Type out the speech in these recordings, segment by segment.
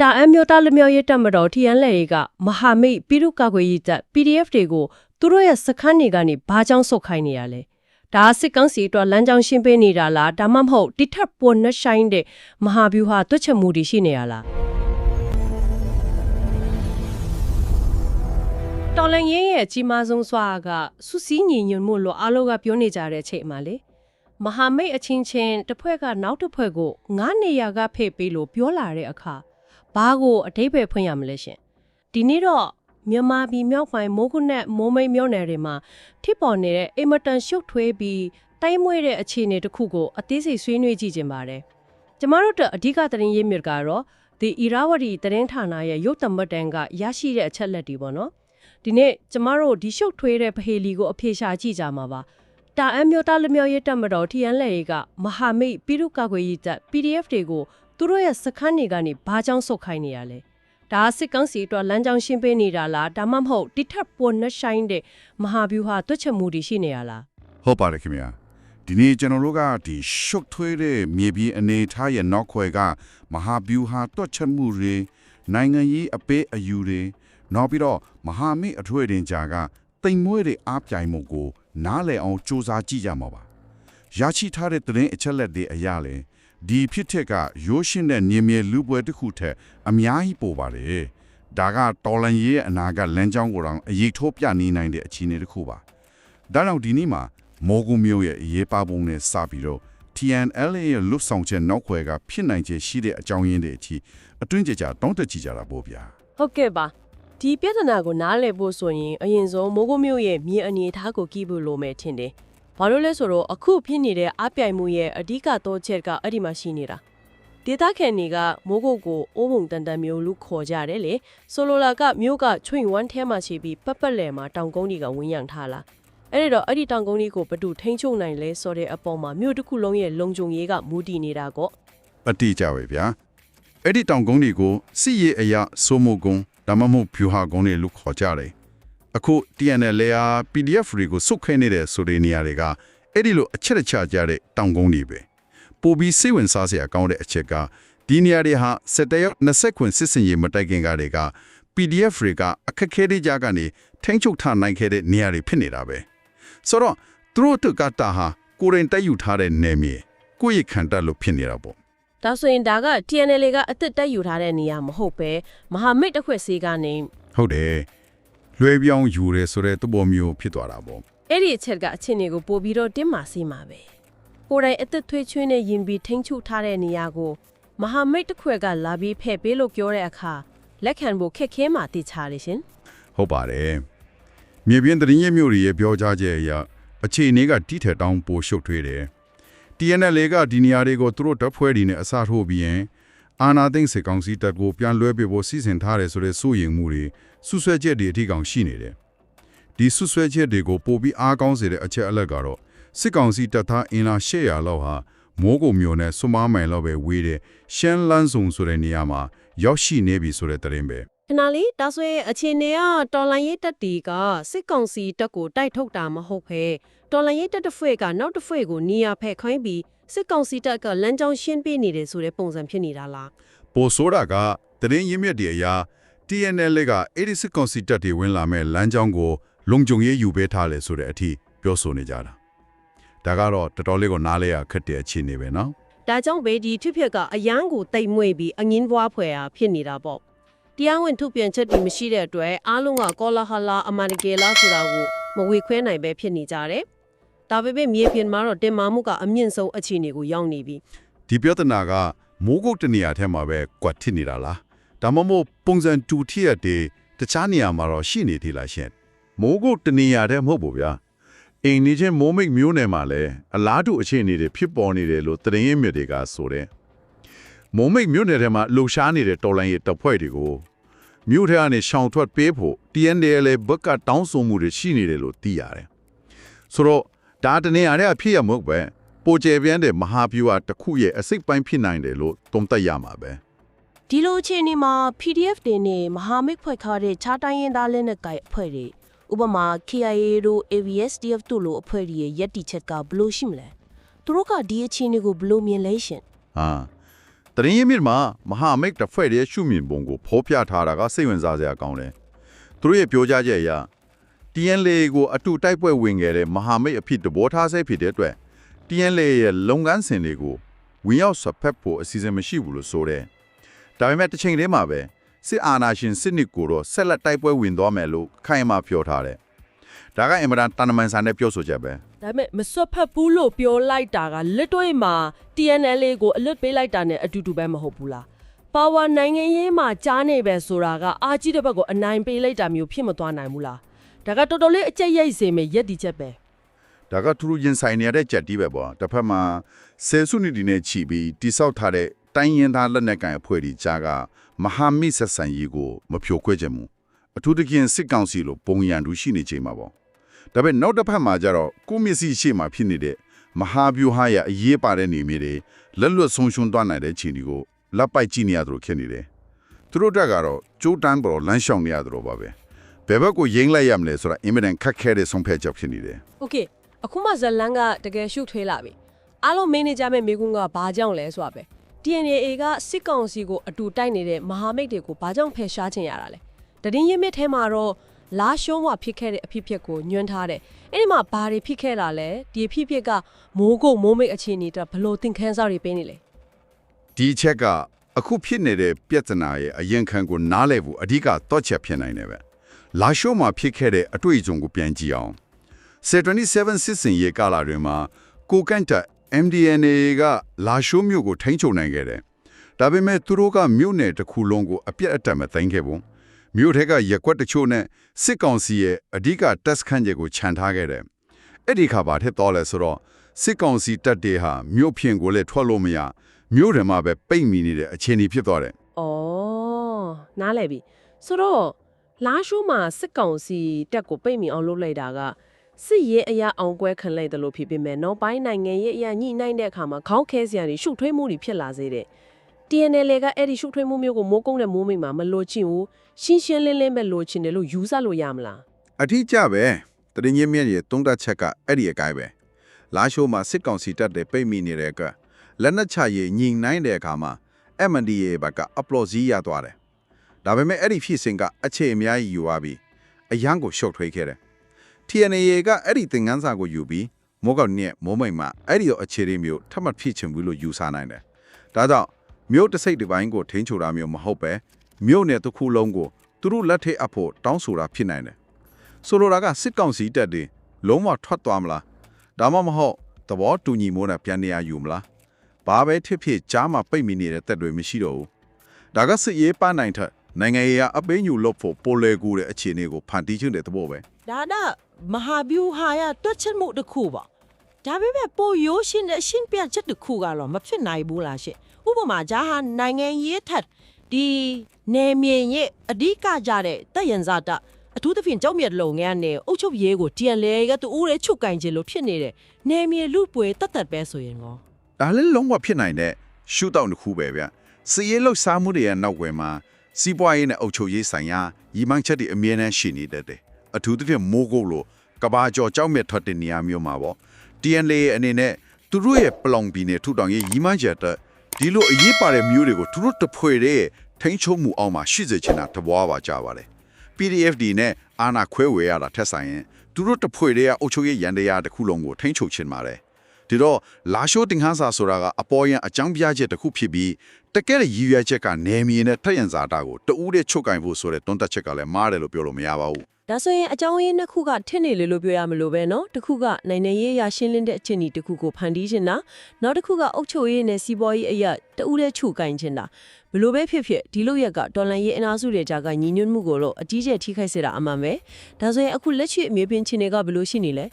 တာအန်မျိုးသားလူမျိုးရေးတပ်မတော် TNL ကမဟာမိတ်ပြည်သူ့ကာကွယ်ရေးတပ် PDF တွေကိုသူတို့ရဲ့စခန်းတွေကနေဘာကြောင့်ဆုတ်ခိုင်းနေရလဲဒါစစ်ကောင်စီအတွက်လမ်းကြောင်းရှင်းပေးနေတာလားဒါမှမဟုတ်တိထက်ပေါ်နှဆိုင်တဲ့မဟာဗျူဟာတွက်ချက်မှုတွေရှိနေရလားတော်လန်ရင်ရဲ့အကြီးမားဆုံးစွာကစုစည်းညီညွတ်မှုလို့အားလုံးကပြောနေကြတဲ့အချိန်မှာလေမဟာမိတ်အချင်းချင်းတစ်ဖွဲ့ကနောက်တစ်ဖွဲ့ကိုငါးနေရာကဖိတ်ပေးလို့ပြောလာတဲ့အခါ ဘာကိုအတိတ်ပဲဖွင့်ရမလဲရှင်ဒီနေ့တော့မြန်မာပြည်မြောက်ပိုင်းမိုးကုတ်နဲ့မိုးမိတ်မြို့နယ်တွေမှာထိပေါ်နေတဲ့အင်မတန်ရှုပ်ထွေးပြီးတိုင်းမွေးတဲ့အခြေအနေတစ်ခုကိုအသေးစိတ်ဆွေးနွေးကြည့်ခြင်းပါတယ်ကျမတို့တို့အဓိကသတင်းရင်းမြစ်ကတော့ဒီ Irrawaddy သတင်းဌာနရဲ့ရုပ်သံမှတ်တမ်းကရရှိတဲ့အချက်လက်တွေပေါ့နော်ဒီနေ့ကျမတို့ဒီရှုပ်ထွေးတဲ့ပဟေလီကိုအဖြေရှာကြည့်ကြမှာပါတာအန်မျိုးသားလူမျိုးရေးတပ်မတော် TNL ကမဟာမိတ်ပြည်သူ့ကာကွယ်ရေးတပ် PDF တွေကို သူတို့ရဲ့စခန်းတွေကနေဘာကြောင့်ဆုတ်ခိုင်းနေရလဲဒါစစ်ကောင်စီအတွက်လမ်းကြောင်းရှင်းပေးနေတာလားဒါမှမဟုတ်တိထက်ပေါ်နှဆိုင်တဲ့မဟာဗျူဟာတွက်ချက်မှုတွေရှိနေရလားဟုတ်ပါတယ်ခင်ဗျာဒီနေ့ကျွန်တော်တို့ကဒီရှုပ်ထွေးတဲ့မြေပြင်အနေထားရဲ့နောက်ခွဲကမဟာဗျူဟာတွတ်ချက်မှုတွေနိုင်ငံရေးအပေးအယူတွေနောက်ပြီးတော့မဟာမိတ်အထွေတင်ကြာကတိမ်မွေးတဲ့အားပြိုင်မှုကို နားလည်အောင်စူးစမ်းကြည့်ကြမှာပါရရှိထားတဲ့သတင်းအချက်လက်တွေအရလဲ ဒီဖြစ်ထက်ကရိုးရှင်းတဲ့နေမြေလူပွဲတစ်ခုထက်အများကြီးပိုပါတယ်ဒါကတော်လန်ရေးရဲ့အနာကလမ်းကြောင်းကိုတော့အရေးထိုးပြနေနိုင်တဲ့အခြေအနေတစ်ခုပါဒါကြောင့်ဒီနေ့မှာမော်ဂူမျိုးရဲ့အရေးပါပုံနဲ့စပြီးတော့ TNL ရဲ့လွတ်ဆောင်ချက်နောက်ခွဲကဖြစ်နိုင်ခြေရှိတဲ့အကြောင်းရင်းတွေအထိအတွင်းကြကြတောင်းတကြည့်ကြတာပေါ့ဗျာဟုတ်ကဲ့ပါဒီပြဿနာကိုနားလည်ဖို့ဆိုရင်အရင်ဆုံးမိုးကုတ်မြို့ရဲ့မြေအနေအထားကိုကြည့်ဖို့လိုမယ်ထင်တယ်။ ဘာလို့လဲဆိုတော့အခုဖြစ်နေတဲ့အပြိုင်မှုရဲ့အဓိကတော့ချက်ကအဲ့ဒီမှာရှိနေတာ။ဒေတာခန်တွေကမိုးကုတ်ကိုအိုးပုံတန်တန်မျိုးလူခေါ်ကြတယ်လေ။ဆိုလိုလာကမြို့ကချွင်ဝမ်းထဲမှာရှိပြီးပတ်ပတ်လည်မှာတောင်ကုန်းတွေကဝင်းရံထားလာ။အဲ့ဒီတော့အဲ့ဒီတောင်ကုန်းတွေကိုဘယ်သူထိန်းချုပ်နိုင်လဲဆိုတဲ့အပေါ်မှာမြို့တစ်ခုလုံးရဲ့လုံခြုံရေးကမူတည်နေတာကောအတိအကျပဲဗျာအဲ့ဒီတောင်ကုန်းတွေကိုစီရေးအရာစိုးမိုကုန်းဒါမှမဟုတ်ဖြူဟာကုန်းတွေလို့ခေါ်ကြတယ် အခု TNL လေယာ PDF တွေကိုစုတ်ခဲနေတဲ့ဆိုတဲ့နေရာတွေကအဲ့ဒီလိုအချက်အချကြတဲ့တောင်ကုန်းတွေပဲပိုပြီးစိတ်ဝင်စားစရာကောင်းတဲ့အချက်ကဒီနေရာတွေဟာစက်တရက်20ခွန်စစ်စင်ရေးမတိုင်ခင်ကတွေက PDF တွေကအခက်ခဲတွေကြကနေထိန်းချုပ်ထားနိုင်ခဲ့တဲ့နေရာတွေဖြစ်နေတာပဲဆိုတော့သူတို့တို့ကတာဟာကိုရင်တက်ယူထားတဲ့နေမြေကိုယ့်ရခံတက်လို့ဖြစ်နေတာပေါ့ဒါဆိုရင်ဒါက TNL ကအစ်စ်တက်ယူထားတဲ့နေရာမဟုတ်ပဲမဟာမိတ်တစ်ခွက်စီကနေဟုတ်တယ် လွယ်ပြောင်းယူရဲဆိုတဲ့သဘောမျိုးဖြစ်သွားတာပေါ့အဲ့ဒီအချက်ကအချင်းတွေကိုပို့ပြီးတော့တင်းမာစီမှာပဲကိုယ်တိုင်အသက်သွေးချွေးနဲ့ယင်ပြီးထိန်းချုပ်ထားတဲ့နေရာကိုမဟာမိတ်တစ်ခွက်ကလာပြီးဖဲ့ပေးလို့ပြောတဲ့အခါလက်ခံဖို့ခက်ခဲမှတည်ချတယ်ရှင်ဟုတ်ပါတယ်မြေပြင်သတင်းရမျိုးတွေရဲ့ပြောကြားချက်အရအခြေအနေကတိထက်တောင်ပိုရှုပ်ထွေးတယ် TNL ကဒီနေရာတွေကိုသူတို့တပ်ဖွဲ့တွေနဲ့အစားထိုးပြီးရင် အာနာသိန်းစေကောင်စီတပ်ကိုပြန်လွှဲပေးဖို့စီစဉ်ထားတယ်ဆိုတဲ့စိုးရိမ်မှုတွေဆွဆွဲချက်တွေအထိကောင်ရှိနေတယ်ဒီဆွဆွဲချက်တွေကိုပိုပြီးအားကောင်းစေတဲ့အချက်အလက်ကတော့စစ်ကောင်စီတပ်သားအင်အား800လောက်ဟာမိုးကုံမျိုးနဲ့စွမားမိုင်လောက်ပဲဝေးတဲ့ရှမ်းလန်းစုံဆိုတဲ့နေရာမှာရောက်ရှိနေပြီဆိုတဲ့သတင်းပဲခဏလေးဒါဆိုရင်အခြေအနေကတော်လိုင်းရေးတက်တီကစစ်ကောင်စီတက်ကိုတိုက်ထုတ်တာမဟုတ်ပဲတော်လိုင်းရေးတက်တစ်ဖွဲ့ကနောက်တစ်ဖွဲ့ကိုနေရာဖဲ့ခိုင်းပြီး စစ်ကောင်စီတပ်ကလမ်းကြောင်းရှင်းပေးနေတယ်ဆိုတဲ့ပုံစံဖြစ်နေတာလားပိုဆိုးတာကတရင်ရင်းမြစ်တွေအရာ TNL ကအဲ့ဒီစစ်ကောင်စီတပ်တွေဝင်လာမဲ့လမ်းကြောင်းကိုလုံခြုံရေးယူပေးထားလဲဆိုတဲ့အထိပြောဆိုနေကြတာဒါကတော့တော်တော်လေးကိုနားလဲရခက်တဲ့အခြေအနေပဲနော်ဒါကြောင့်ပဲဒီထွဖြက်ကအယမ်းကိုတိတ်မွေ့ပြီးအငင်းပွားဖွယ်အားဖြစ်နေတာပေါ့တရားဝင်ထုတ်ပြန်ချက်တွေမရှိတဲ့အတွက်အားလုံးကကောလာဟလာအမန်ဂေလာဆိုတာကိုမဝေခွဲနိုင်ပဲဖြစ်နေကြတယ် ဒါပေမဲ့မြေပြင်မှာတော့တင်မာမှုကအမြင့်ဆုံးအခြေအနေကိုရောက်နေပြီဒီပြဿနာကမိုးကုတ်တနေရာထဲမှာပဲကွက်ထစ်နေတာလားဒါမှမဟုတ်ပုံစံတူထည့်ရတဲ့တခြားနေရာမှာတော့ရှိနေသေးလားရှင်မိုးကုတ်တနေရာတည်းမဟုတ်ဘူးဗျာအိမ်နေချင်းမိုးမိတ်မျိုးနယ်မှာလည်းအလားတူအခြေအနေတွေဖြစ်ပေါ်နေတယ်လို့သတင်းရင်းမြစ်တွေကဆိုတယ်မိုးမိတ်မျိုးနယ်ထဲမှာလှုပ်ရှားနေတဲ့တော်လိုင်းရဲ့တပ်ဖွဲ့တွေကိုမြို့ထဲကနေရှောင်ထွက်ပေးဖို့ TNDL ဘက်ကတောင်းဆိုမှုတွေရှိနေတယ်လို့သိရတယ်ဆိုတော့ ဒါတနေရာတည်းအဖြစ်ရမဟုတ်ပဲပိုကျယ်ပြန့်တဲ့မဟာဗျူဟာတစ်ခုရဲ့အစိတ်ပိုင်းဖြစ်နိုင်တယ်လို့သုံးသပ်ရမှာပဲဒီလိုအခြေအနေမှာ PDF တွေနဲ့မဟာမိတ်ဖွဲ့ထားတဲ့ခြားတိုင်းရင်းသားလက်နက်ကိုင်အဖွဲ့တွေဥပမာ KIA တို့ AVSDF တို့လိုအဖွဲ့တွေရဲ့ယက်တီချက်ကဘယ်လိုရှိမလဲသူတို့ကဒီအခြေအနေကိုဘယ်လိုမြင်လဲရှင်ဟာတရင်ရင်းမြစ်မှာမဟာမိတ်တစ်ဖွဲ့ရဲ့ရှုမြင်ပုံကိုဖော်ပြထားတာကစိတ်ဝင်စားစရာကောင်းတယ်သူတို့ရဲ့ပြောကြားချက်အရ TNLA ကိုအတူတိုက်ပွဲဝင်ခဲ့တဲ့မဟာမိတ်အဖြစ်တဘောထားဆဲဖြစ်တဲ့အတွက် TNLA ရဲ့လုပ်ငန်းစဉ်တွေကိုဝင်ရောက်ဆွတ်ဖက်ဖို့အစီအစဉ်မရှိဘူးလို့ဆိုတယ်ဒါပေမဲ့တစ်ချိန်တည်းမှာပဲစစ်အာဏာရှင်စစ်နစ်ကိုတော့ဆက်လက်တိုက်ပွဲဝင်သွားမယ်လို့ခိုင်မာပြောထားတယ်ဒါကအင်မတန်တန်တမန်ဆန်တဲ့ပြောဆိုချက်ပဲဒါပေမဲ့မစွတ်ဖက်ဘူးလို့ပြောလိုက်တာကလက်တွေ့မှာ TNL ကိုအလွတ်ပေးလိုက်တာနဲ့အတူတူပဲမဟုတ်ဘူးလားပါဝါနိုင်ငံရေးမှာကြားနေပဲဆိုတာကအာကြီးတဲ့ဘက်ကိုအနိုင်ပေးလိုက်တာမျိုးဖြစ်မသွားနိုင်ဘူးလား ဒါကတော်တော်လေးအကျက်ရိုက်စေမယ်ရက်ဒီချက်ပဲဒါကသူတို့ရင်ဆိုင်နေရတဲ့ကြက်တီးပဲပေါ့တစ်ဖက်မှာဆယ်စုနှစ်ဒီနဲ့ချီပြီးတိဆောက်ထားတဲ့တိုင်းရင်သားလက်နက်ကန်အဖွဲ့ဒီကြားကမဟာမိတ်ဆက်ဆံရေးကိုမဖြိုခွဲခြင်းမူအထူးသဖြင့်စစ်ကောင်စီလိုပုံရန်တူရှိနေချိန်မှာပေါ့ဒါပေမဲ့နောက်တစ်ဖက်မှာကျတော့ကိုမျက်စိရှိမှဖြစ်နေတဲ့မဟာဗျူဟာရဲ့အရေးပါတဲ့နေမြေတွေလက်လွတ်ဆုံးရှုံးသွားနိုင်တဲ့ခြေဒီကိုလက်ပိုက်ကြည့်နေရသလိုဖြစ်နေတယ်သူတို့တက်ကတော့ကြိုးတန်းပေါ်လမ်းလျှောက်နေရသလိုပါပဲ ဘယ်ဘက်ကိုယိမ်းလိုက်ရမလဲဆိုတာအင်မတန်ခက်ခဲတဲ့ဆုံးဖြတ်ချက်ဖြစ်နေတယ်။ Okay အခုမှဇလန်ကတကယ်ရှုပ်ထွေးလာပြီ။အားလုံးမန်နေဂျာမဲ့မိကွန်းကဘာကြောင့်လဲဆိုတာပဲ။ TNA ကစစ်ကောင်စီကိုအတူတိုက်နေတဲ့မဟာမိတ်တွေကိုဘာကြောင့်ဖယ်ရှားချင်ရတာလဲ။တရင်ရင်းမြစ်ထဲမှာတော့လာရှုံးဝဖြစ်ခဲ့တဲ့အဖြစ်ဖြစ်ကိုညွှန်းထားတယ်။အဲ့ဒီမှာဘာတွေဖြစ်ခဲ့တာလဲ။ဒီအဖြစ်ဖြစ်ကမိုးကုတ်မိုးမိတ်အခြေအနေတော့ဘလို့သင်ခန်းစာတွေပေးနေလဲ။ဒီချက်ကအခုဖြစ်နေတဲ့ပြဿနာရဲ့အရင်ခံကိုနားလည်ဖို့အဓိကတော့ချက်ဖြစ်နိုင်တယ်ပဲ လာရှိုးမှာဖြစ်ခဲ့တဲ့အတွေ့အကြုံကိုပြန်ကြည့်အောင်727စစ်စင်ရေကာလာတွေမှာကိုကန့်တက် MDNA ကလာရှိုးမြို့ကိုထိန်းချုပ်နိုင်ခဲ့တယ်ဒါပေမဲ့သူတို့ကမြို့နယ်တစ်ခုလုံးကိုအပြတ်အတက်မသိမ်းခဲ့ဘူးမြို့ထက်ကရက်ကွက်တချို့နဲ့စစ်ကောင်စီရဲ့အဓိကတက်စခန်းကျကိုခြံထားခဲ့တယ်အဲ့ဒီခါဘာထက်တော့လဲဆိုတော့စစ်ကောင်စီတပ်တွေဟာမြို့ဖြင့်ကိုလည်းထွက်လို့မရမြို့ထဲမှာပဲပိတ်မိနေတဲ့အခြေအနေဖြစ်သွားတယ်ဩနားလဲပြီဆိုတော့ လာရှိုးမှာစစ်ကောင်စီတက်ကိုပိတ်မိအောင်လုပ်လိုက်တာကစစ်ရေးအရာအောင်ကွဲခံလိုက်တယ်လို့ဖြစ်ပေမဲ့နောက်ပိုင်းနိုင်ငံရေးအရာညှိနှိုင်းတဲ့အခါမှာခေါင်းခဲစရာတွေရှုပ်ထွေးမှုတွေဖြစ်လာစေတဲ့ TNL ကအဲ့ဒီရှုပ်ထွေးမှုမျိုးကိုမိုးကုန်းနဲ့မိုးမိတ်မှာမလိုချင်ဘူးရှင်းရှင်းလင်းလင်းပဲလိုချင်တယ်လို့ယူဆလို့ရမလားအထီးကျပဲတရင်ချင်းမြင့်ရဲ့သုံးသက်ချက်ကအဲ့ဒီအကိုင်းပဲလာရှိုးမှာစစ်ကောင်စီတပ်တွေပိတ်မိနေတဲ့ကလက်နက်ချရေးညင်နိုင်တဲ့အခါမှာ MNDA ဘက်က upload စီးရသွားတယ် ဒါပေမဲ့အဲ့ဒီဖြစ်စဉ်ကအခြေအများကြီးယူသွားပြီးအရန်ကိုရှုပ်ထွေးခဲ့တယ် TNA ကအဲ့ဒီသင်ခန်းစာကိုယူပြီးမိုးကောက်နဲ့မိုးမိတ်မှာအဲ့ဒီရောအခြေရင်းမျိုးထပ်မဖြစ်ချင်ဘူးလို့ယူဆနိုင်တယ်ဒါကြောင့်မြို့တစ်စိတ်တစ်ပိုင်းကိုထိန်းချုပ်တာမျိုးမဟုတ်ပဲမြို့နယ်တစ်ခုလုံးကိုသူတို့လက်ထက်အပ်ဖို့တောင်းဆိုတာဖြစ်နိုင်တယ်ဆိုလိုတာကစစ်ကောင်စီတပ်တွေလုံးဝထွက်သွားမလားဒါမှမဟုတ်သဘောတူညီမှုနဲ့ပြန်နေရယူမလားဘာပဲဖြစ်ဖြစ်ကြားမှာပိတ်မိနေတဲ့တပ်တွေမရှိတော့ဘူးဒါကစစ်ရေးပန်းနိုင်ထက် နိုင်ငံရေးအပေးညူလို့ဖို့ပိုလေကူတဲ့အခြေအနေကိုဖန်တီးချင်တဲ့သဘောပဲဒါကမဟာဗျူဟာရတွက်ချက်မှုတစ်ခုပါဒါပေမဲ့ပိုရိုးရှင်းတဲ့ရှင်းပြချက်တစ်ခုကတော့မဖြစ်နိုင်ဘူးလားရှင့်ဥပမာဂျာဟာနိုင်ငံရေးထက်ဒီနေမြေရဲ့အဓိကကြတဲ့တပ်ရန်စာတပ်အထူးသဖြင့်ကြောက်မြတ်လုံငန်းနဲ့အုတ်ချုပ်ရေးကို TNL ကတူဦးရဲချုပ်ကင်ခြင်းလို့ဖြစ်နေတယ်နေမြေလူပွဲတတ်တတ်ပဲဆိုရင်ကောဒါလည်းလုံးဝဖြစ်နိုင်တဲ့ရှုတောက်တစ်ခုပဲဗျစစ်ရေးလှုပ်ရှားမှုတွေရဲ့နောက်ွယ်မှာ စီးပွားရေးနဲ့အုပ်ချုပ်ရေးဆိုင်ရာရည်မှန်းချက်တွေအမြဲတမ်းရှိနေတတ်တယ်အထူးသဖြင့်မိုးကုတ်လိုကဘာကျော်ကြောက်မြတ်ထွက်တဲ့နေရာမျိုးမှာပေါ့ TNL အနေနဲ့သူတို့ရဲ့ပလောင်ပြည်နယ်ထူထောင်ရေးရည်မှန်းချက်တဲ့ဒီလိုအရေးပါတဲ့မျိုးတွေကိုသူတို့တဖွေတဲ့ထိန်းချုပ်မှုအောက်မှာရှိစေချင်တာတဘွားပါကြပါတယ် PDF ဒီနဲ့အာနာခွဲဝေရတာထက်ဆိုင်ရင်သူတို့တဖွေတဲ့အုပ်ချုပ်ရေးရန်တရားတစ်ခုလုံးကိုထိန်းချုပ်ချင်ပါတယ် ဒီတော့လာရှိုးတင်ခန်းစာဆိုတာကအပေါ်ယံအကြောင်းပြချက်တစ်ခုဖြစ်ပြီးတကယ်ရည်ရွယ်ချက်ကနေမီနဲ့ထက်ရန်စာတာကိုတူးတဲ့ချုပ်ကင်ဖို့ဆိုတဲ့တွန်းတက်ချက်ကလည်းမားတယ်လို့ပြောလို့မရပါဘူး ဒါဆိုရင်အကြောင်းရင်းတစ်ခုကထစ်နေလေလို့ပြောရမလို့ပဲเนาะတစ်ခုကနိုင်ငံရေးအရာရှင်းလင်းတဲ့အခြေအနေတစ်ခုကိုဖန်တီးခြင်းတာနောက်တစ်ခုကအုပ်ချုပ်ရေးနဲ့စီးပွားရေးအရာတူးတဲ့ချုပ်ကင်ခြင်းတာဘလို့ပဲဖြစ်ဖြစ်ဒီလိုရက်ကဒေါ်လာရေးအနာစုတွေကြားကညီညွတ်မှုကိုတော့အကြီးကျယ်ထိခိုက်စေတာအမှန်ပဲဒါဆိုရင်အခုလက်ရှိအမျိုးပင်ချင်းတွေကဘလို့ရှိနေလဲ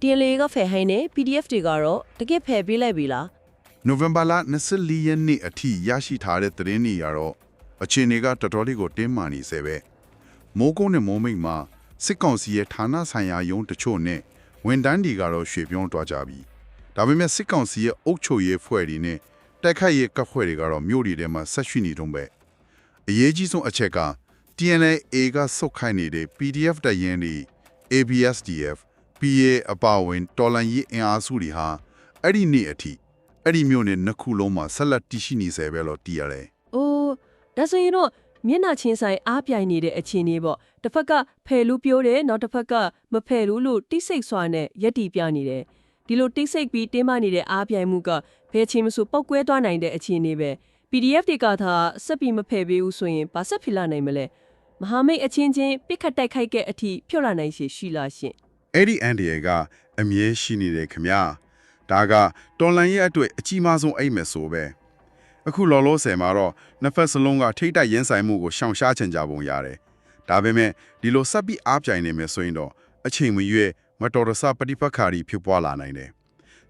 TNL ကဖယ်ဟိုင်းနေ PDF တွေကတော့တကယ်ဖယ်ပေးလိုက်ပြီလားနိုဝင်ဘာလ24ရက်နေ့အထိရရှိထားတဲ့သတင်းတွေကတော့အခြေအနေကတော်တော်လေးကိုတင်းမာနေစေပဲမိုးကုန်းနဲ့မိုးမိတ်မှာစစ်ကောင်စီရဲ့ဌာနဆိုင်ရာယုံတချို့နဲ့ဝန်တန်းတွေကတော့ရွှေပြုံးသွားကြပြီဒါပေမဲ့စစ်ကောင်စီရဲ့အုပ်ချုပ်ရေးဖွဲ့တွေနဲ့တိုက်ခိုက်ရေးကဖွဲ့တွေကတော့မြို့တွေထဲမှာဆက်ရှိနေတုံးပဲအရေးကြီးဆုံးအချက်က TNLA ကစုတ်ခိုင်းနေတဲ့ PDF တရင်တွေ ABSDF PA အပါအဝင် တော်လန်ရေးအင်အားစုတွေဟာအဲ့ဒီနေ့အထိအဲ့ဒီမျိုးနဲ့နှစ်ခုလုံးမှာဆက်လက်တည်ရှိနေစေပဲလို့တည်ရတယ်။အိုးဒါဆိုရင်တော့မျက်နှာချင်းဆိုင်အားပြိုင်နေတဲ့အခြေအနေပေါ့။တစ်ဖက်ကဖယ်လို့ပြောတယ်နောက်တစ်ဖက်ကမဖယ်ဘူးလို့တိတ်ဆိတ်စွာနဲ့ရက်တီပြနေတယ်။ဒီလိုတိတ်ဆိတ်ပြီးတင်းမနေတဲ့အားပြိုင်မှုကဘယ်ချင်းမဆိုပောက်ကွဲသွားနိုင်တဲ့အခြေအနေပဲ။ PDF တွေကသာဆက်ပြီးမဖယ်ပေးဘူးဆိုရင်ဘာဆက်ဖြစ်လာနိုင်မလဲ။မဟာမိတ်အချင်းချင်းပြစ်ခတ်တိုက်ခိုက်တဲ့အထိဖြော့လာနိုင်ရှိရှိလားရှင်။ အဲ့ဒီအန်ဒီယေကအမြဲရှိနေတယ်ခင်ဗျာဒါကတော်လန်ရဲ့အတွက်အကြီးမားဆုံးအိမ်မယ်ဆိုပဲအခုလောလောဆယ်မှာတော့နှစ်ဖက်စလုံးကထိတ်တိုက်ရင်ဆိုင်မှုကိုရှောင်ရှားချင်ကြပုံရတယ်ဒါပေမဲ့ဒီလိုဆက်ပြီးအားပြိုင်နေမယ်ဆိုရင်တော့အချိန်မရွေးမတော်တဆပฏิပတ်ခါရီဖြစ်ပွားလာနိုင်တယ်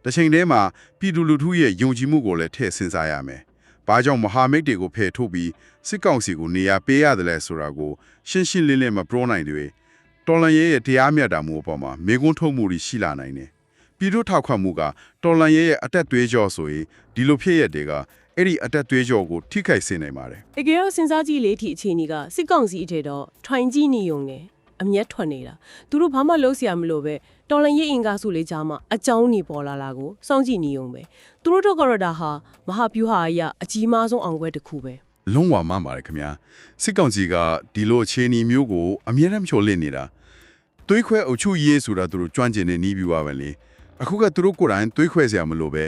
တစ်ချိန်တည်းမှာပြည်သူလူထုရဲ့ယုံကြည်မှုကိုလည်းထည့်စဉ်းစားရမယ်ဘာကြောင့်မဟာမိတ်တွေကိုဖယ်ထုတ်ပြီးစစ်ကောင်စီကိုနေရာပေးရတယ်လဲဆိုတာကိုရှင်းရှင်းလင်းလင်းမပြောနိုင်တွေ တော်လန်ရဲ့တရားမျှတာမှုအပေါ်မှာမေကွန်းထုတ်မှုတွေရှိလာနိုင်တယ်။ပြည်တို့ထောက်ခံမှုကတော်လန်ရဲ့အတက်သွေးကြောဆိုရင်ဒီလိုဖြစ်ရတဲ့ကအဲ့ဒီအတက်သွေးကြောကိုထိခိုက်စေနိုင်ပါတယ်။အကြေရောစဉ်းစားကြည့်လေဒီအခြေအနေကစစ်ကောင်စီအထေတော့ထိုင်ကြည့်နေုံနဲ့အမျက်ထွက်နေတာ။သူတို့ဘာမှလုပ်စရာမလိုပဲတော်လန်ရဲ့အင်ကာစုလေးကြားမှာအကြောင်းနေပေါ်လာလာကိုစောင့်ကြည့်နေုံပဲ။သူတို့ကတော့ဒါဟာမဟာဗျူဟာအရာအကြီးမားဆုံးအောင်ပွဲတစ်ခုပဲ။လုံးဝမှန်ပါတယ်ခင်ဗျာစစ်ကောင်စီကဒီလိုအခြေအနေမျိုးကိုအမြဲတမ်းချိုလင့်နေတာ သွေးခွဲအုပ်ချုပ်ရေးဆိုတာသူတို့ကြွန့်ကျင်နေနီးပြီးပါပဲလေအခုကသူတို့ကိုယ်တိုင်သွေးခွဲစရာမလိုပဲ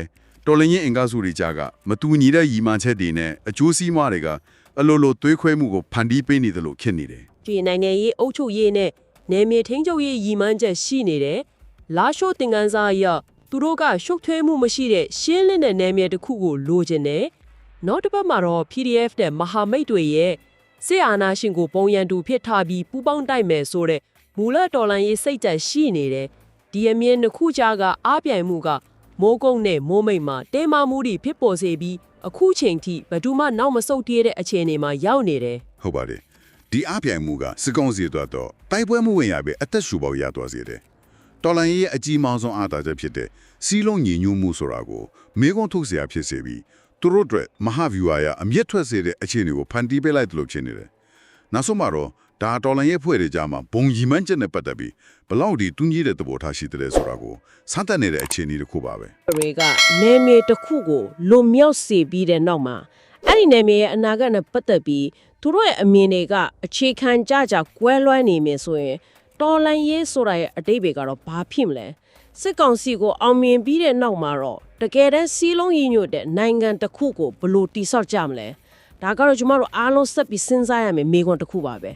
တော်လင်းရင်အင်ကားစုတွေကြကမတူညီတဲ့ရီမှန်ချက်တွေနဲ့အကျိုးစီးပွားတွေကအလိုလိုသွေးခွဲမှုကိုဖန်တီးပေးနေတယ်လို့ဖြစ်နေတယ်ဒီနိုင်ငံရေးအုပ်ချုပ်ရေးနဲ့နယ်မြေထိန်းချုပ်ရေးရီမှန်ချက်ရှိနေတယ်လာရှိုးတင်ကန်းစားအရသူတို့ကရှုပ်ထွေးမှုမရှိတဲ့ရှင်းလင်းတဲ့နယ်မြေတစ်ခုကိုလိုချင်တယ်နောက်တစ်ပတ်မှာတော့ PDF နဲ့မဟာမိတ်တွေရဲ့စစ်အာဏာရှင်ကိုပုံရန်သူဖြစ်ထားပြီးပူးပေါင်းတိုက်မယ်ဆိုတဲ့ မူလတော်လှန်ရေးစိတ်ကြက်ရှိနေတယ်။ဒီအမြင်တစ်ခုကြားကအားပြိုင်မှုကမိုးကုတ်နဲ့မိုးမိတ်မှာတဲမမှုတွေဖြစ်ပေါ်စေပြီးအခုချိန်ထိဘယ်သူမှနောက်မဆုတ်သေးတဲ့အခြေအနေမှာရောက်နေတယ်။ ဟုတ်ပါတယ်ဒီအပြိုင်မှုကစစ်ကောင်စီအတွက်တော့တိုက်ပွဲမှုဝင်ရပဲအသက်ရှူပေါရသွားစေတယ်တော်လန်ရေးရဲ့အကြီးမားဆုံးအားသာချက်ဖြစ်တဲ့စီးလုံးညီညွတ်မှုဆိုတာကိုမေကွန်းထုတ်เสียဖြစ်စေပြီးသူတို့အတွက်မဟာဗျူဟာရအမျက်ထွက်စေတဲ့အခြေအနေကိုဖန်တီးပေးလိုက်တယ်လို့ဖြစ်နေတယ်နောက်ဆုံးမှာတော့ ဒါတော်လန်ရေးဖွဲ့တွေကြားမှာဘုံကြီးမှန်းချက်နဲ့ပတ်သက်ပြီးဘလောက်ဒီတူးကြီးတဲ့သဘောထားရှိတယ်ဆိုတာကိုစမ်းသပ်နေတဲ့အခြေအနေတစ်ခုပါပဲတွေကနယ်မြေတစ်ခုကိုလွန်မြောက်စေပြီးတဲ့နောက်မှာအဲ့ဒီနယ်မြေရဲ့အနာဂတ်နဲ့ပတ်သက်ပြီးသူတို့ရဲ့အမြင်တွေကအခြေခံကြကြကွဲလွဲနေမယ်ဆိုရင်တော်လန်ရေးဆိုတာရဲ့အတိတ်ပဲကတော့ဘာဖြစ်မလဲစစ်ကောင်စီကိုအောင်မြင်ပြီးတဲ့နောက်မှာတော့တကယ်တမ်းစီးလုံးရည်ညွတ်တဲ့နိုင်ငံတစ်ခုကိုဘယ်လို့တိဆောက်ကြမလဲဒါကတော့ကျမတို့အားလုံးဆက်ပြီးစဉ်းစားရမယ်မိခွန်းတစ်ခုပါပဲ